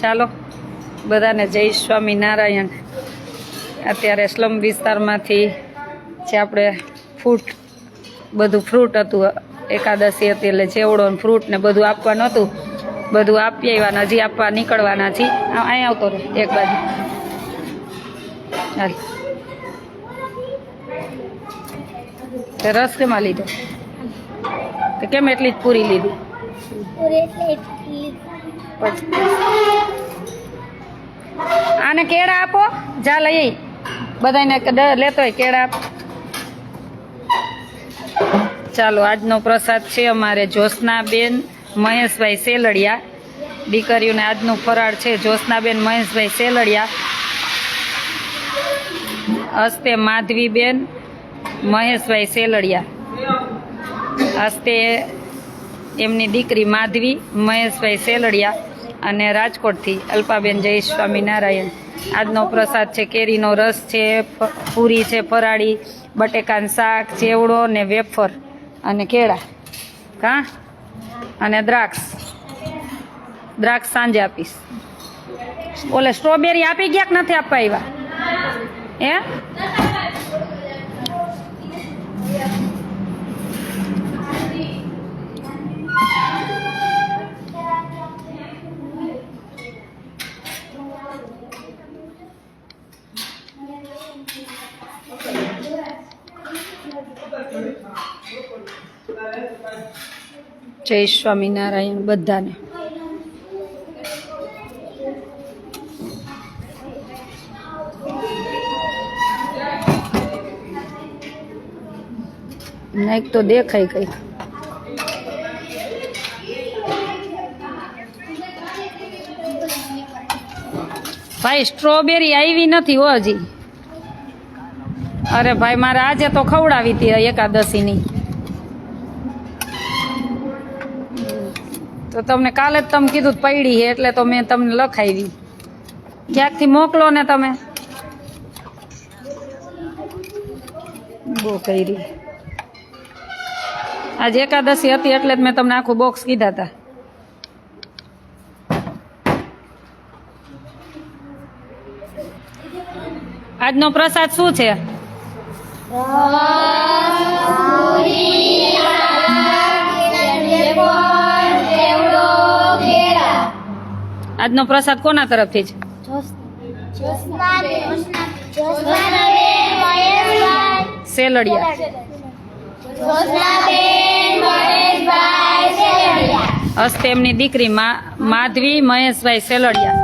ચાલો, બધાને જય સ્વામિનારાયણ. અત્યારે સ્લમ વિસ્તારમાંથી જે આપણે ફ્રૂટ, બધું ફ્રૂટ હતું, એકાદશી હતી એટલે જેવડો ફ્રૂટ ને બધું આપવાનું હતું, બધું આપી આવ્યા હજી આપવા નીકળવાના છીએ. અહીંયા આવતો રહે, એક બાજુ. ચાલ રસ કેમાં લીધો? તો કેમ એટલી જ પૂરી લીધી? આને કેળા આપો. જા લઈ. બધાને લેતો હોય કેળા આપ. ચાલો, આજનો પ્રસાદ છે અમારે જ્યોત્સનાબેન, મહેશભાઈ સેલડિયા. દીકરીઓને આજનું ફરાળ છે જ્યોત્સનાબેન, મહેશભાઈ સેલડિયા. હસ્તે માધવીબેન, મહેશભાઈ સેલડિયા. હસ્તે એમની દીકરી માધવી, મહેશભાઈ સેલડિયા અને રાજકોટથી અલ્પાબેન જય સ્વામિનારાયણ આજનો પ્રસાદ છે, કેરીનો રસ છે પૂરી છે, ફરાળી, બટેકાનું શાક, ચેવડો ને વેફર અને કેળા. કા? અને દ્રાક્ષ. દ્રાક્ષ સાંજે આપીશ. ઓલે સ્ટ્રોબેરી આપી ગયા કે નથી આપવા આવ્યા? હે? જય સ્વામિનારાયણ બધાને. નાઈક તો દેખાય કંઈક. ભાઈ સ્ટ્રોબેરી આવી નથી હો હજી. અરે ભાઈ, મારે આજે તો ખવડાવી હતી એકાદશીની. તો તમને કાલે જ તમે કીધું પડી છે, એટલે તો મેં તમને લખાવી. ક્યાંકથી મોકલો ને તમે? બહુ કરી. આજે એકાદશી હતી, એટલે જ મેં તમને આખું બોક્સ કીધા હતા. આજનો પ્રસાદ શું છે? આજનો પ્રસાદ કોના તરફથી છે? સેલડિયા. હસ્તે એમની દીકરી માધવી મહેશભાઈ સેલડિયા.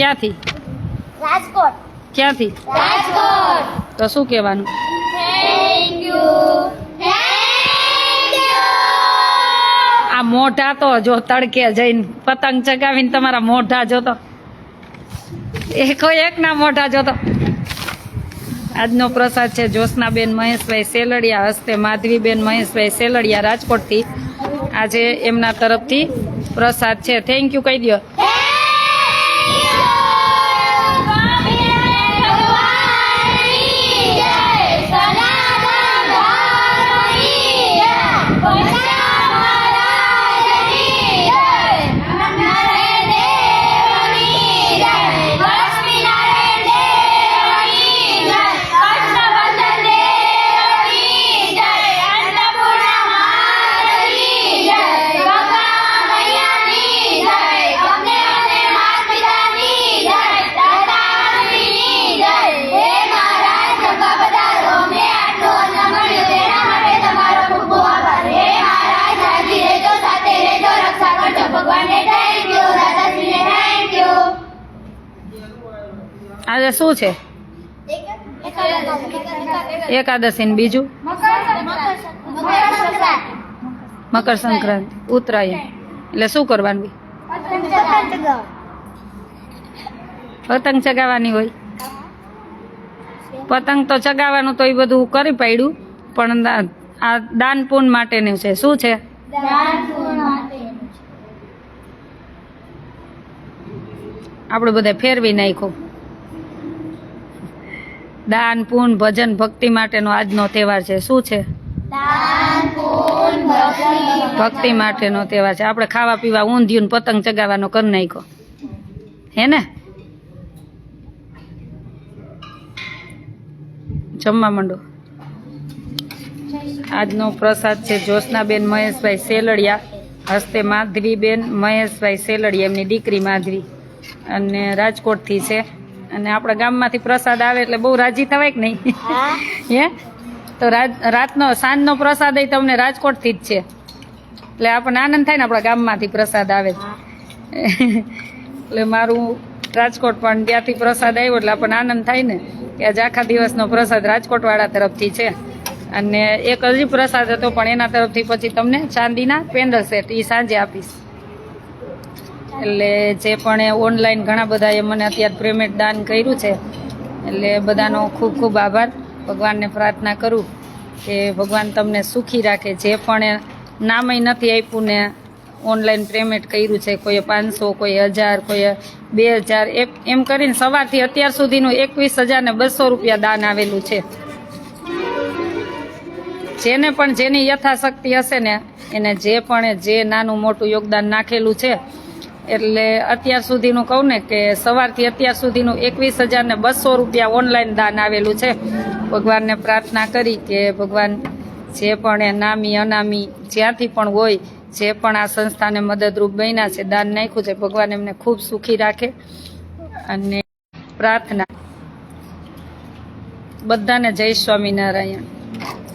ક્યાંથી? રાજકોટ. ક્યાંથી? રાજકોટ. તો શું કહેવાનું? થેન્ક યુ આ મોઢા તો જો તડકે જઈને પતંગ ચગાવીને તમારા મોઢા જોતો. એકો એકના મોઢા જોતો. આજનો પ્રસાદ છે જ્યોત્સનાબેન મહેશભાઈ સેલડિયા હસ્તે માધવીબેન મહેશભાઈ સેલડિયા રાજકોટથી. આજે એમના તરફથી પ્રસાદ છે. થેન્ક યુ કહી દો શું છે? એકાદશી બીજું? મકર સંક્રાંતિ, ઉત્તરાયણ. એટલે શું કરવાનું? પતંગ ચગાવવાની હોય. પતંગ તો ચગાવવાનું તો એ બધું કરી પાડ્યું, પણ આ દાન પૂન માટેનું છે. શું છે? આપણે બધા ફેરવી નાખ્યું. દાન પૂન ભજન ભક્તિ માટેનો આજનો તહેવાર છે. શું છે? ભક્તિ માટેનો તહેવાર છે. આપણે ખાવા પીવા ઊંધિયું પતંગ ચગાવવાનો કરી નાખ્યો. હે ને? જમવા માંડો. આજનો પ્રસાદ છે જોશનાબેન મહેશભાઈ સેલડિયા. હસ્તે માધવીબેન મહેશભાઈ સેલડિયા એમની દીકરી માધવી. અને રાજકોટથી છે. અને આપણા ગામમાંથી પ્રસાદ આવે એટલે બહુ રાજી થવાય કે નહીં? હા. તો રાત રાતનો સાંજનો પ્રસાદ એ તમને રાજકોટથી જ છે. એટલે આપણને આનંદ થાય ને આપણા ગામમાંથી પ્રસાદ આવે. એટલે મારું રાજકોટ પણ ત્યાંથી પ્રસાદ આવ્યો એટલે આપણને આનંદ થાય ને કે આજે આખા દિવસનો પ્રસાદ રાજકોટવાળા તરફથી છે. અને એક હજી પ્રસાદ હતો પણ એના તરફથી પછી તમને ચાંદીના પેન્ડલ સેટ એ સાંજે આપીશ. એટલે જે પણ ઓનલાઈન ઘણા બધાએ મને અત્યારે પેમેન્ટ દાન કર્યું છે. એટલે બધાનો ખૂબ ખૂબ આભાર. ભગવાનને પ્રાર્થના કરું કે ભગવાન તમને સુખી રાખે. જે પણ નામય નથી આપ્યું ને ઓનલાઈન પેમેન્ટ કર્યું છે કોઈએ પાંચસો, કોઈ હજાર કોઈએ બે હજાર, એમ કરીને સવારથી અત્યાર સુધીનું એકવીસ હજાર ને બસો રૂપિયા દાન આવેલું છે. જેને પણ જેની યથાશક્તિ હશે ને, એને જે પણ જે નાનું મોટું યોગદાન નાખેલું છે એટલે અત્યાર સુધીનું કહું ને કે સવારથી અત્યાર સુધીનું એકવીસ હજાર ને બસો રૂપિયા ઓનલાઈન દાન આવેલું છે. ભગવાનને પ્રાર્થના કરી કે ભગવાન જે પણ એ નામી, અનામી જ્યાંથી પણ હોય, જે પણ આ સંસ્થાને મદદરૂપ બન્યા છે, દાન નાખ્યું છે, ભગવાન એમને ખૂબ સુખી રાખે અને પ્રાર્થના. બધાને જય સ્વામિનારાયણ.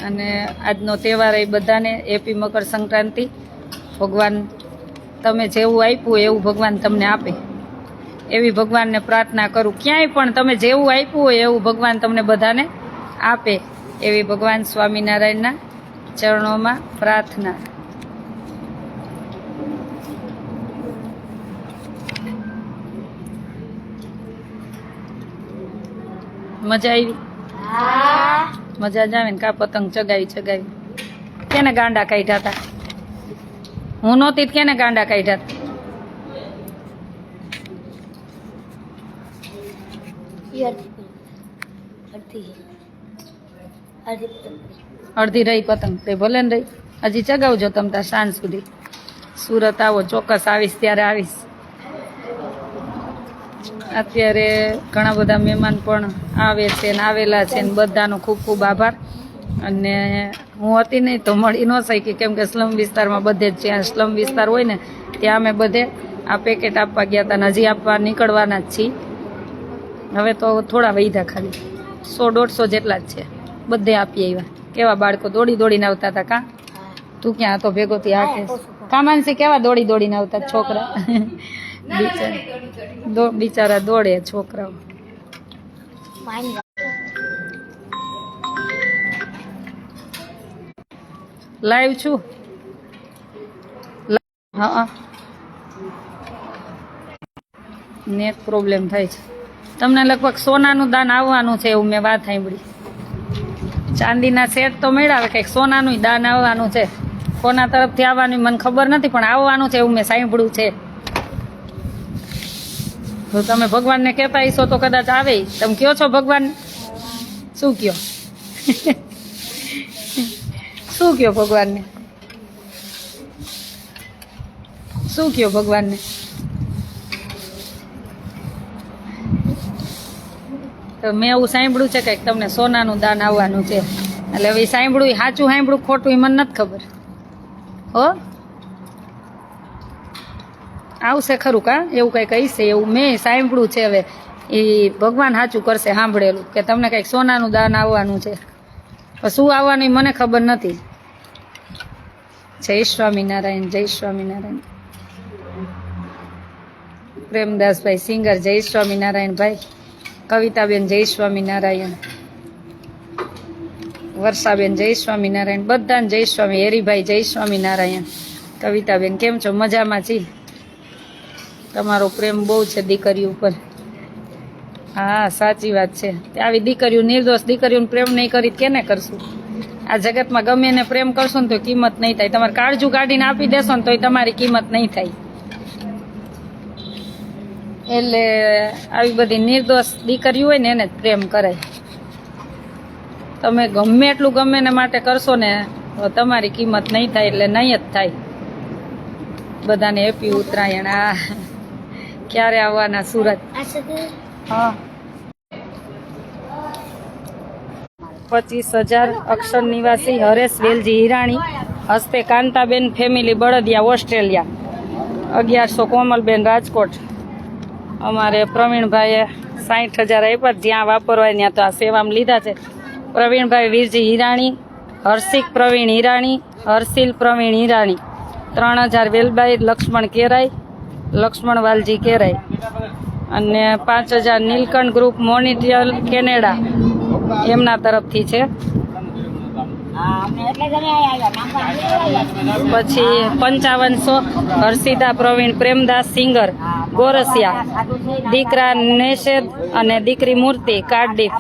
અને આજનો તહેવાર એ બધાને એપી મકર સંક્રાંતિ. ભગવાન તમે જેવું આપ્યું એવું ભગવાન તમને આપે. એવી ભગવાનને પ્રાર્થના કરું. ક્યાંય પણ તમે જેવું આપ્યું હોય એવું ભગવાન તમને બધાને આપે. એવી ભગવાન સ્વામિનારાયણના ચરણોમાં પ્રાર્થના. મજા આવી? મજા જ આવે ને કા પતંગ ચગાવી ચગાવી. કેને ગાંડા કાઢ્યા હતા? હું નહોતી કેને ગાંડા કાઢ્યા? અડધી. રહી પતંગ તે ભલે ને રહી. હજી ચગાવજો તમ તાર સાંજ સુધી. સુરત આવો ચોક્કસ આવીશ ત્યારે આવીશ. અત્યારે ઘણા બધા મહેમાન પણ આવે છે ને આવેલા છે ને બધાનો ખૂબ ખૂબ આભાર. અને હું હતી નહીં તો મળી ન શકી. કેમ કે સ્લમ વિસ્તારમાં બધે જ જ્યાં સ્લમ વિસ્તાર હોય ને ત્યાં અમે બધે આ પેકેટ આપવા ગયા હતા ને હજી આપવા નીકળવાના જ છીએ. હવે તો થોડા વૈધા ખાલી. સો દોઢસો જેટલા જ છે. બધે આપી આવ્યા કેવા બાળકો દોડી દોડીને આવતા હતા કાં? તું ક્યાં તો ભેગો થી આ કેસ. કામાનસી કેવા દોડી દોડીને આવતા છોકરા? બિચારા બિચારા દોડે છોકરાઓ. લાઈવ છું. હા. નેટ પ્રોબ્લેમ થાય છે. તમને લગભગ સોનાનું દાન આવવાનું છે એવું મેં વાત સાંભળી. ચાંદીના સેટ તો મેળાવે કંઈક સોનાનું દાન આવવાનું છે. કોના તરફથી આવવાનું મને ખબર નથી પણ આવવાનું છે એવું મેં સાંભળ્યું છે. તો તમે ભગવાનને કહેતા હશો તો કદાચ આવે. તમે કયો છો ભગવાન? શું કયો? શું કયો ભગવાનને? શું કયો ભગવાનને? તો મેં એવું સાંભળ્યું છે કે તમને સોનાનું દાન આવવાનું છે. એટલે હવે સાંભળ્યું સાચું સાંભળ્યું, ખોટું, એ મને નથી ખબર. હો? આવશે ખરું કા? એવું કંઈ કહીશે એવું મેં સાંભળ્યું છે હવે. એ ભગવાન સાચું કરશે, સાંભળેલું. કે તમને કંઈક સોનાનું દાન આવવાનું છે. શું આવવાની મને ખબર નથી. જય સ્વામિનારાયણ જય સ્વામિનારાયણ. પ્રેમદાસભાઈ સિંગર, જય સ્વામિનારાયણ ભાઈ. કવિતાબેન, જય સ્વામિનારાયણ. વર્ષાબેન, જય સ્વામિનારાયણ. બધાને જય સ્વામી. હેરીભાઈ, જય સ્વામિનારાયણ. કવિતાબેન, કેમ છો? મજામાં છી? તમારો પ્રેમ બહુ છે દીકરી ઉપર. હા, સાચી વાત છે. આવી દીકરીઓ, નિર્દોષ દીકરીઓને પ્રેમ નહીં કરી કેને કરશું? આ જગતમાં ગમે એને પ્રેમ કરશો ને તો કિંમત નહીં થાય. તમારે કાળજું કાઢીને આપી દેશો ને તોય તમારી કિંમત નહીં થાય. એટલે આવી બધી નિર્દોષ દીકરીઓ હોય ને એને જ પ્રેમ કરાય. તમે ગમે એટલું ગમે એને માટે કરશો ને, તો તમારી કિંમત નહીં થાય એટલે નહીં જ થાય. બધાને હેપી ઉત્તરાયણ. આ, ક્યારે આવવાના સુરત? હા. પચીસ હજાર અક્ષર નિવાસી હરેશ વેલજી હિરાણી, હસ્તે કાંતાબેન ફેમિલી, બળદિયા, ઓસ્ટ્રેલિયા. અગિયારસો કોમલબેન રાજકોટ. અમારે પ્રવીણભાઈએ સાઠ હજાર આપ્યા જ્યાં વાપરવાય ત્યાં તો આ સેવામાં લીધા છે. પ્રવીણભાઈ વીરજી હિરાણી, હર્ષિક પ્રવીણ હિરાણી, હર્ષિલ પ્રવીણ હિરાણી. ત્રણ હજાર વેલબાઈ, લક્ષ્મણ કેરાઈ, લક્ષ્મણ વાલજી કેરાઈ. અને પાંચ હજાર નીલકંઠ ગ્રુપ મોનિટ્રિયલ કેનેડા એમના તરફથી છે. પછી પંચાવનસો હર્ષિદા પ્રવીણ પ્રેમદાસ સિંગર, ગોરસિયા, દીકરા નેશેદ અને દીકરી મૂર્તિ, કાર્ડિફ,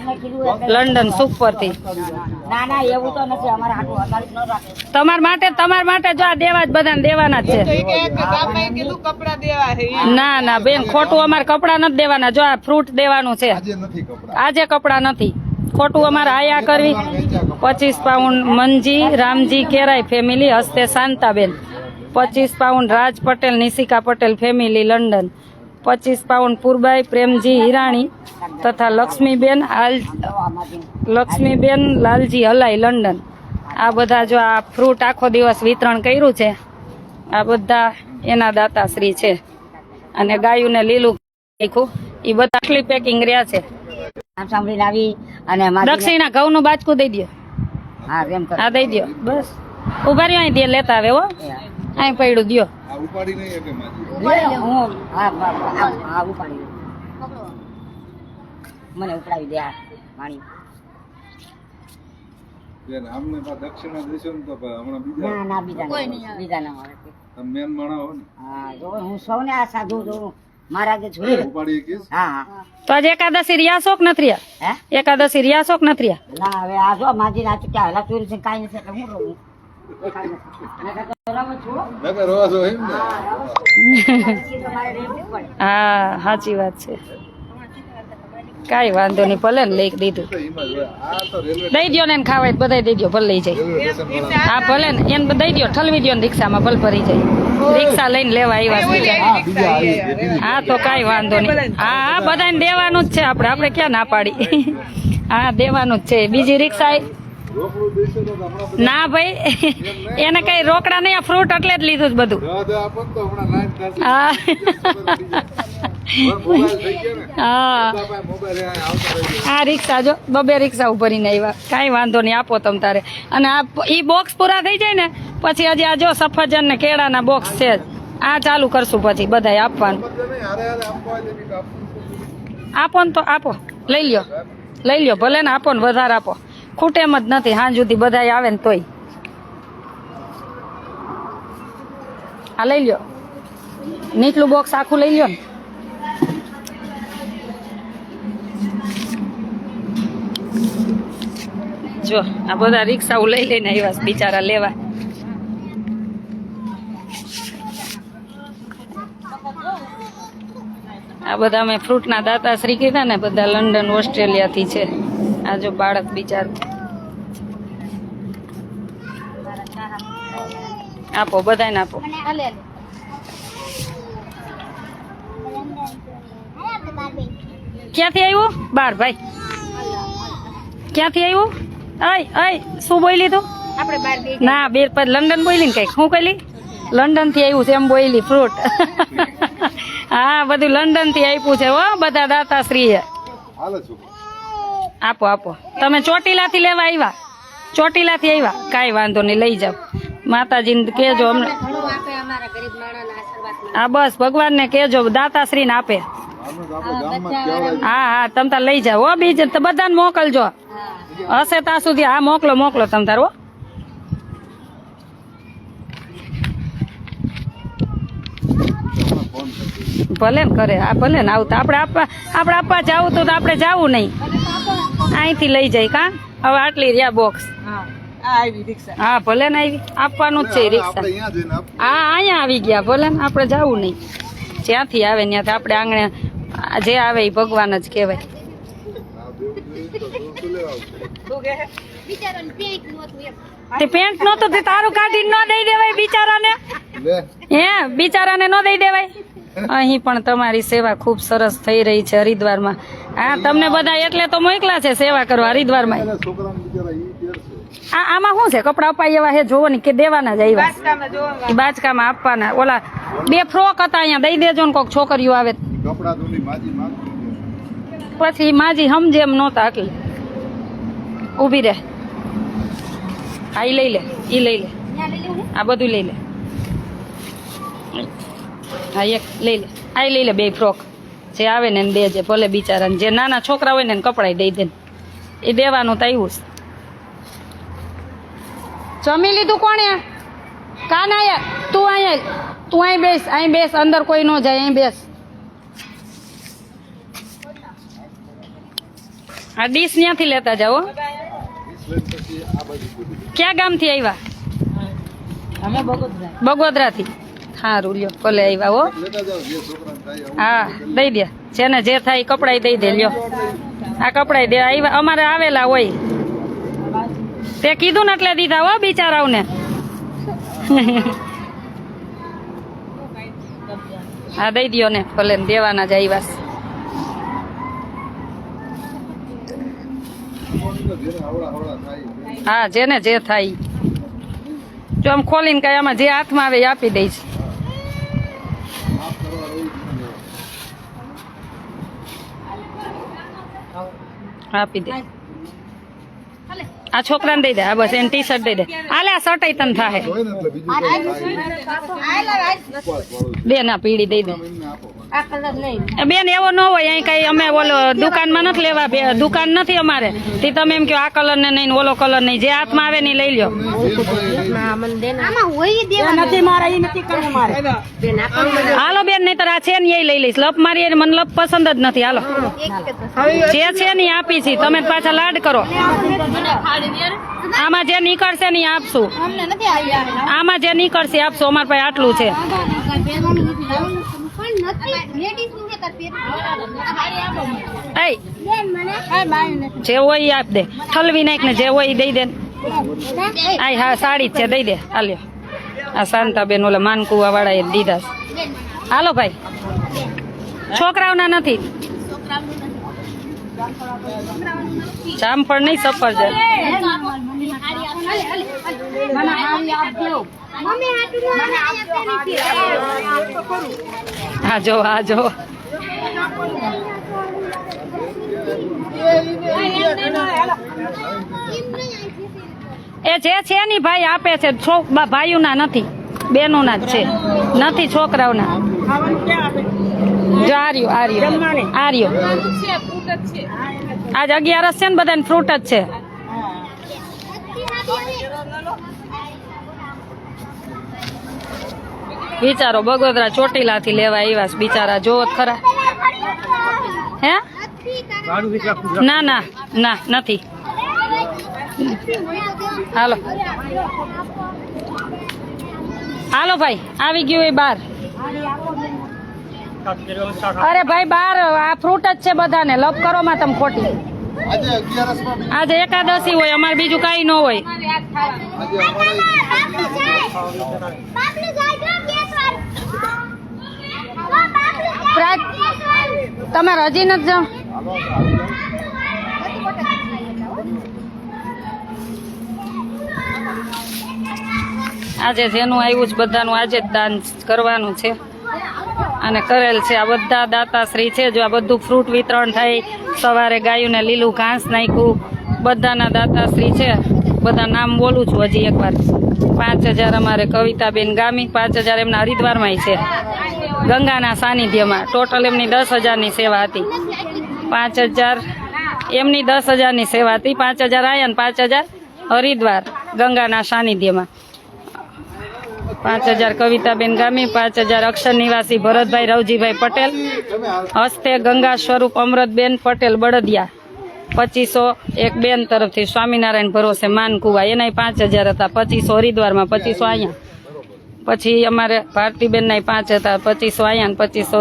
લંડન સુપરથી. ના ના એવું તો નથી. અમારે હાટું અતાળી ન રાખે. તમાર માટે તમાર માટે જો આ દેવા જ બધાને દેવાના જ છે. ના ના બેન ખોટું અમારે કપડા નથી દેવાના. જો આ ફ્રૂટ દેવાનું છે. આજે નથી કપડા. આજે કપડા નથી. ખોટું અમારે આયા કરવી. પચીસ પાઉન્ડ મંજી રામજી કેરાઈ ફેમિલી હસ્તે શાંતાબેન. પચીસ pound Raj Patel Nishika Patel family London. પચીસ પાઉન્ડ પુરબાઈ પ્રેમજી હિરાણી તથા લક્ષ્મીબેન હાલ લક્ષ્મીબેન લાલજી હલાઈ લંડન. આ બધા જો આ ફ્રૂટ આખો દિવસ વિતરણ કર્યું છે આ બધા એના દાતાશ્રી છે. અને ગાયુંને લીલું નાખ્યું. એ બધા આટલી પેકિંગ રહ્યા છે. સાંભળીને આવી અને દક્ષિણા ઘઉંનું બાચકું દઈ દો હા એમ આ દઈ દો બસ. ઊભા રહ્યો અહીં દે લેતા આવે હો. અહીં પડ્યું દિયો. આ ઉપાડી નહીં કે માજી. હું હા હા, ઉપાડી મને ઉપડાવી દે આ પાણી. બેન આમને પા દક્ષિણા દેશો ને તો હમણાં ના બીજા ના બીજા ના બીજા ના મળે તમે મેન માણા હો ને. હા જો હું સૌને આ સાધુ જો મારા જે જોઈ. ઉપાડી કીસ? હા હા. તો આજે એકાદશી રિયા શોક નથી રહ્યા? હે? એકાદશી રહ્યા શોક નથી રહ્યા? ના હવે આ જો માજી ના ચૂક્યા હલા ચોરી છે કાંઈ નથી એટલે હું રહું. હો. સાચી વાત છે. કાંઈ વાંધો નહીં ભલે ને લઈ દીધું. દઈ દ્યો ને ખાવાય બધા દઈ દ્યો ભલે લઈ જાય. હા ભલે ને એને દઈ દ્યો ઠલવી દ્યો ને રિક્ષામાં ભલે ભરી જાય. રિક્ષા લઈને લેવા આવ્યા હા તો કાંઈ વાંધો નહીં. હા હા બધાને દેવાનું જ છે આપણે આપણે ક્યાં ના પાડી? હા દેવાનું જ છે. બીજી રિક્ષા ના ભાઈ એને કઈ રોકડા નહીં આ ફ્રૂટ એટલે જ લીધું જ બધું. હા. રિક્ષા જો બબે રિક્ષા ઉભરીને આવ્યા કાંઈ વાંધો નહીં આપો તમ તારે. અને આ ઈ બોક્સ પૂરા થઈ જાય ને પછી હજી આ જો સફરજન ને કેળાના બોક્સ છે આ ચાલુ કરશું પછી બધાય આપવાનું. આપો ને તો આપો. લઈ લ્યો. લઈ લ્યો ભલે ને આપો ને વધારે આપો. ખૂટે એમ જ નથી. હાંજ સુધી બધાય આવે ને તોય. આ લઈ લ્યો. નીચલું બોક્સ આખું લઈ લ્યો ને. જો, આ બધા રિક્ષાઓ લઈ લઈને આવ્યા બિચારા લેવા. આ બધા અમે ફ્રૂટના દાતા શ્રી કીધા ને, બધા લંડન, ઓસ્ટ્રેલિયાથી છે. આ જો બાળક બિચારું. આપો બધાને આપો. ક્યાંથી આવ્યું બાર ભાઈ. ક્યાંથી આવ્યું અય અય શું બોલી તું આપણે બાર ના બે પર લંડન બોલી ને કંઈક. શું કહેલી લંડનથી આવ્યું છે એમ બોલી ફ્રૂટ હા બધું લંડનથી આપ્યું છે હો બધા દાતાશ્રી હાલે છોકરા. આપો આપો. તમે ચોટીલા થી લેવા આવ્યા? ચોટીલા થી આવ્યા? કાંઈ વાંધો નહીં, લઈ જાઓ. માતાજીને કેજો અમને હા, બસ, ભગવાનને કેજો દાતાશ્રીને આપે. હા હા, તમ તાર લઈ જાઓ. હો, બીજે બધાને મોકલજો. હશે ત્યાં સુધી હા, મોકલો મોકલો તમ તાર, હો. ભલે ને કરે, આ ભલે ને આવતા. આપણે આપવા આપણે આપવા જવું તો આપણે જાવું નહીં. અહીંથી લઈ જાય કા? હવે આટલી રહ્યા બોક્સ હા ભલે ને આવી. આપવાનું જ છે રિક્ષા. હા અહીંયા આવી ગયા. ભલે ને આપણે જવું નહીં. જ્યાંથી આવે ત્યાંથી. આપણે આંગણે જે આવે એ ભગવાન જ કહેવાય. તો પેન્ટ નતો તે તારું કાઢીને ન દઈ દેવાય બિચારાને. હે બિચારાને ન દઈ દેવાય. અહીં પણ તમારી સેવા ખૂબ સરસ થઈ રહી છે હરિદ્વારમાં. હા તમને બધા એટલે તો મોકલા છે સેવા કરવા હરિદ્વારમાં. આમાં શું છે? કપડા અપાય એવા હે? જોવો ને કે દેવાના જ આવ્યા. બાચકામાં આપવાના. ઓલા બે ફ્રોક હતા અહીંયા દઈ દેજો ને કોક છોકરીઓ આવે. કપડા ધોની માજી માંગતી પછી માજી સમજે એમ નહોતા એટલે ઊભી રહે. હા એ લઈ લે ઈ લઈ લે. આ બધું લઈ લે. હા એક લઈ લે. આ લઈ લે બે ફ્રોક. જે આવે ને બે જે ભલે બિચારાને. જે નાના છોકરા હોય ને કપડાઈ કપડાય દઈ દે એ દેવાનું તો આવ્યું જમી લીધું કોણે? કાન આયા? તું અહીંયા તું અહીં બેસ અહીં બેસ અંદર કોઈ ન જાય અહીં બેસ. આ ડીશ ત્યાંથી લેતા જાઓ ક્યાં ગામથી આવ્યા અમે બગોદરા બગોદરાથી સારું લ્યો ભલે આવ્યા હો. હા, દઈ દે. જેને જે થાય એ કપડાય દઈ દે, લ્યો. આ કપડાય દે. આવ્યા અમારે આવેલા હોય. તે કીધું ને એટલે દીધા, હો, બિચારાઓને. હા, દઈ દ્યો ને ભલે દેવાના જ આવ્યા હા, જેને જે થાય જો આમ ખોલીને કઈ આમાં જે હાથમાં આવે એ આપી દઈશ માફ કરવા રહી આપી દે. આ છોકરાને દઈ દે આ બસ એને ટી શર્ટ દઈ દે. આલે આ શર્ટ તને થાય બેન વાળું પીડી દઈ દે. આ બેન એવો ન હોય અહીં કઈ અમે ઓલો દુકાનમાં નથી લેવા દુકાન નથી અમારે. તે તમે એમ કહો આ કલર ને નહીં ને ઓલો કલર નહીં. જે હાથમાં આવે ને લઈ લ્યો. નથી મારા એ નથી કરવું મારે. બેન આ હાલો બેન નહીં આ છે ને એ લઈ લઈશ. લપ મારી મને લપ પસંદ જ નથી. હાલો. જે છે ને આપી છે. તમે પાછા લાડ કરો. આમાં જે નીકળશે ને આપશું. આમાં જે નીકળશે આપશું. અમારા પાસે આટલું છે. જે હોય આપ દે. ઠલવી નાખ ને જે હોય દઈ દે આય હા સાડી જ છે દઈ દે. હાલ્યો આ શાંતાબેન ઓલા માનકુવા વાળા એ દીધા હાલો ભાઈ. છોકરાઓના નથી. જામફળ નહીં સફરજન હા, જો હા, જો. એ જે છે ની ભાઈ આપે છે. છો ના નથી. બેનોના જ છે. નથી, છોકરાઓના. જો, આર્યો આર્યો. આર્યો. આજ અગિયારસ છે ને બધા ફ્રૂટ જ છે. બિચારો બગોદરા ચોટીલાથી લેવા આવ્યા બિચારા. તો ખરા. હે? ના ના ના, નથી. હાલો. હાલો ભાઈ, આવી ગયું એ બાર. અરે ભાઈ બાર આ ફ્રૂટ જ છે બધાને. લપ કરો માં તમે ખોટી. આજે એકાદશી હોય અમારે બીજું કાંઈ ન હોય. તમે રજી હજી નથી જાઓ. આજે જેનું આવ્યું છે બધાનું આજે જ દાન કરવાનું છે. અને કરેલ છે. આ બધા દાતાશ્રી છે. જો આ બધું ફ્રૂટ વિતરણ થાય, સવારે ગાયોને લીલું ઘાસ નાખ્યું, બધાના દાતાશ્રી છે. બધા નામ બોલું છું હજી એકવાર. પાંચ હજાર અમારે કવિતાબેન ગામી, પાંચ હજાર એમના હરિદ્વારમાં છે. ગંગાના સાનિધ્યમાં. ટોટલ એમની દસ હજારની સેવા હતી. પાંચ હજાર એમની દસ હજારની સેવા હતી. પાંચ હજાર આયા ને પાંચ હજાર હરિદ્વાર ગંગાના સાનિધ્યમાં. પાંચ હજાર કવિતાબેન ગામી, પાંચ હજાર અક્ષર નિવાસી ભરતભાઈ, રવજીભાઈ પટેલ, હસ્તે ગંગા સ્વરૂપ અમૃતબેન પટેલ બળદિયા. પચીસો એક બેન તરફથી સ્વામિનારાયણ ભરોસે માનકુવા. એનાય પાંચ હજાર હતા. પચીસો હરિદ્વારમાં, પચીસો અહીંયા પછી અમારે ભારતીબેનના પાંચ હતા. પચીસો અહીંયા પચીસો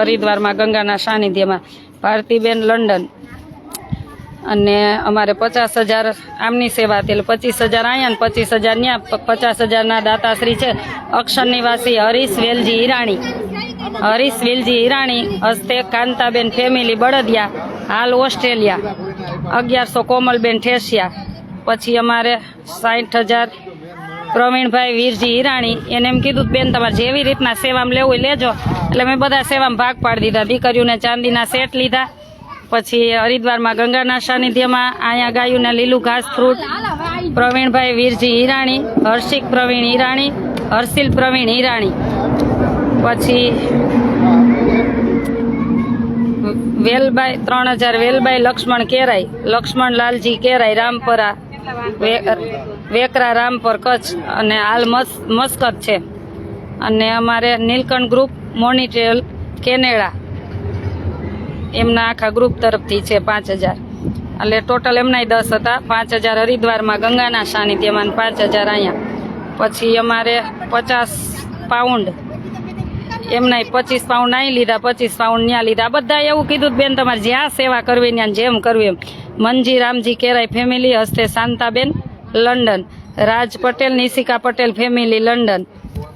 હરિદ્વારમાં ગંગાના સાનિધ્યમાં. ભારતીબેન લંડન. અને અમારે પચાસ હજાર આમની સેવા હતી. પચીસ હજાર અહીંયા ને પચીસ હજાર ત્યાં પચાસ હજારના દાતાશ્રી છે. અક્ષર નિવાસી હરીશ વેલજી હિરાણી. હરીશ વેલજી હિરાણી હસ્તે કાંતાબેન ફેમિલી બળદિયા, હાલ ઓસ્ટ્રેલિયા. અગિયારસો કોમલબેન ઠેસિયા. પછી અમારે સાઠ હજાર પ્રવીણભાઈ વીરજી હિરાણી. એને એમ કીધું બેન, તમારે જેવી રીતના સેવામાં લેવું લેજો. એટલે મેં બધા સેવામાં ભાગ પાડી દીધા. દીકરીઓને ચાંદીના સેટ લીધા. પછી હરિદ્વારમાં ગંગાના સાનિધ્યમાં અહીંયા ગાયુંના લીલું ઘાસ ફ્રૂટ. પ્રવીણભાઈ વીરજી હિરાણી, હર્ષિક પ્રવીણ હિરાણી, હર્ષિલ પ્રવીણ ઈરાણી પછી વેલબાઈ, ત્રણ હજાર વેલબાઈ, લક્ષ્મણ કેરાઈ, લક્ષ્મણ લાલજી કેરાઈ, રામપરા વેકરા, રામપર, કચ્છ અને હાલ મસ, મસ્કત છે. અને અમારે નીલકંઠ ગ્રુપ મોનિટેલ, કેનેડા. એમના આખા ગ્રુપ તરફથી છે પાંચ હજાર. એટલે ટોટલ એમનાય દસ હતા. પાંચ હજાર હરિદ્વારમાં ગંગાના સાનિધ્યમાં પાંચ હજાર અહીંયા. પછી અમારે પચાસ પાઉન્ડ એમના પચીસ પાઉન્ડ અહીં લીધા, પચીસ પાઉન્ડ ત્યાં લીધા. બધા એવું કીધું બેન, તમારે જ્યાં સેવા કરવી ત્યાં જેમ કરવી એમ. મનજી રામજી કેરાય ફેમિલી હસ્તે Shantaben London. Raj Patel, Nishika Patel family London.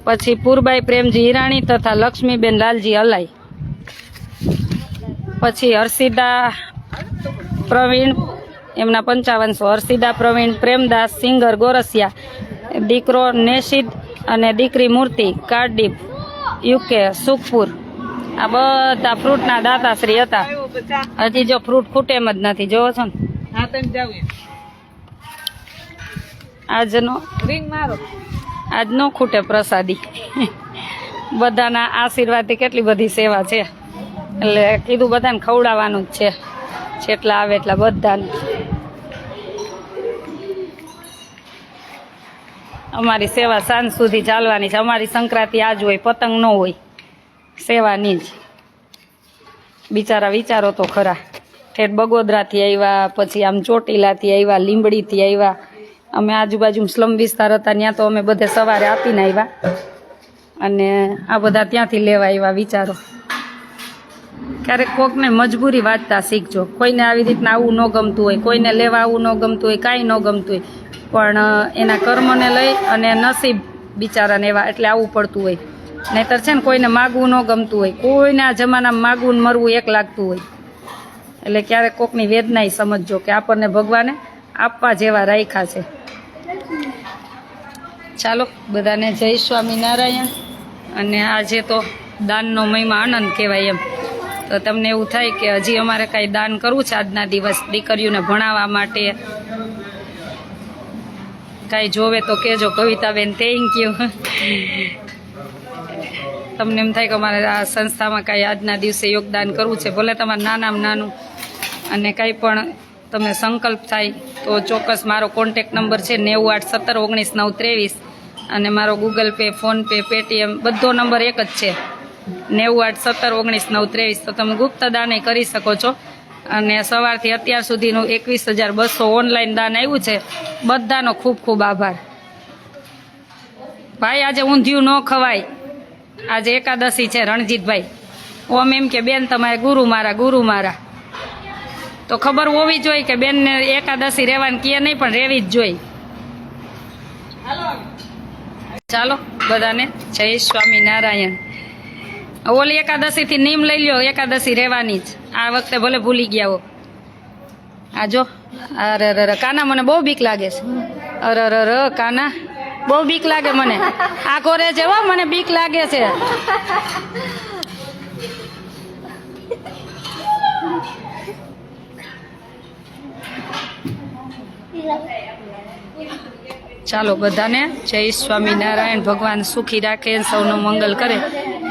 પછી પૂરબાઈ પ્રેમજી હિરાણી તથા લક્ષ્મીબેન લાલજી અલાઈ પછી હર્ષિદા પ્રવીણ એમના પંચાવનસો હર્ષિદા પ્રવીણ પ્રેમદાસ સિંગર ગોરસિયા દીકરો નેશિદ અને દીકરી મૂર્તિ કાર્ડિફ યુકે સુખપુર. આ બધા ફ્રૂટના દાતાશ્રી હતા. હજી જો ફ્રૂટ ખૂટે એમ જ નથી. જોવો છો ને? આજનો રિંગ મારો. આજ નો ખૂટે પ્રસાદી. બધાના આશીર્વાદથી કેટલી બધી સેવા છે. એટલે કીધું બધાને ખવડાવવાનું જ છે. જેટલા આવે એટલા બધાને. અમારી સેવા સાંજ સુધી ચાલવાની છે. અમારી સંક્રાંતિ આજ હોય, પતંગ ન હોય. સેવાની જ. બિચારા વિચારો તો ખરા. ઠેઠ બગોદરાથી આવ્યા, પછી આમ ચોટીલાથી આવ્યા, લીંબડીથી આવ્યા. અમે આજુબાજુ સ્લમ વિસ્તાર હતા, ત્યાં તો અમે બધે સવારે આપીને આવ્યા. અને આ બધા ત્યાંથી લેવા આવ્યા વિચારો. ક્યારેક કોકને મજબૂરી વાંચતા શીખજો. કોઈને આવી રીતના આવું ન ગમતું હોય, કોઈને લેવા આવું ન ગમતું હોય, કાંઈ ન ગમતું હોય. પણ એના કર્મને લઈ અને નસીબ બિચારાને એવા એટલે આવવું પડતું હોય. નહીતર છે ને કોઈને માગવું ન ગમતું હોય. કોઈને જમાનામાં માગવું મરવું એક લાગતું હોય. એટલે ક્યારેક કોકની વેદના સમજજો કે આપણને ભગવાને આપવા જેવા રાખ્યા છે. ચાલો, બધાને જય સ્વામિનારાયણ. અને આજે તો દાનનો મહિમા આનંદ કહેવાય એમ. તો તમને એવું થાય કે હજી અમારે કાંઈ દાન કરવું છે આજના દિવસ દીકરીઓને ભણાવવા માટે? કાંઈ જોવે તો કહેજો, કવિતાબેન થેન્ક યુ તમને એમ થાય કે અમારે આ સંસ્થામાં કાંઈ આજના દિવસે યોગદાન કરવું છે? ભલે તમારે નાનામાં નાનું. અને કાંઈ પણ તમે સંકલ્પ થાય, તો ચોક્કસ મારો કોન્ટેક નંબર છે નેવું આઠ સત્તર ઓગણીસ નવ ત્રેવીસ. અને મારો ગૂગલ પે ફોનપે પેટીએમ બધો નંબર એક જ છે. નેવું આઠ સત્તર ઓગણીસ નવ ત્રેવીસ તો તમે ગુપ્ત દાન કરી શકો છો. અને સવારથી અત્યાર સુધીનું એકવીસ હજાર બસો ઓનલાઈન દાન આવ્યું છે. બધાનો ખૂબ ખૂબ આભાર. ભાઈ, આજે ઊંધિયું ન ખવાય. આજે એકાદશી છે રણજીતભાઈ. ઓમ એમ કે, બેન, તમારે ગુરુ મારા ગુરુ મારા. તો ખબર હોવી જોઈએ કે બેનને એકાદશી રહેવાની કે નહીં, પણ રહેવી જ જોઈએ. ચાલો બધાને જય સ્વામિનારાયણ. ઓલી એકાદશી થી નીમ લઈ લ્યો, એકાદશી રહેવાની જ. આ વખતે ભલે ભૂલી ગયા હો. આ જો, અરે અરે કાના મને બહુ બીક લાગે છે. અરે અરે કાના, બહુ બીક લાગે મને. આ કોરે છે હો, મને બીક લાગે છે. ચાલો બધાને જય સ્વામિનારાયણ, ભગવાન સુખી રાખે સૌનું મંગલ કરે.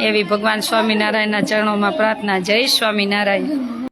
એવી ભગવાન સ્વામિનારાયણના ચરણોમાં પ્રાર્થના. જય સ્વામિનારાયણ.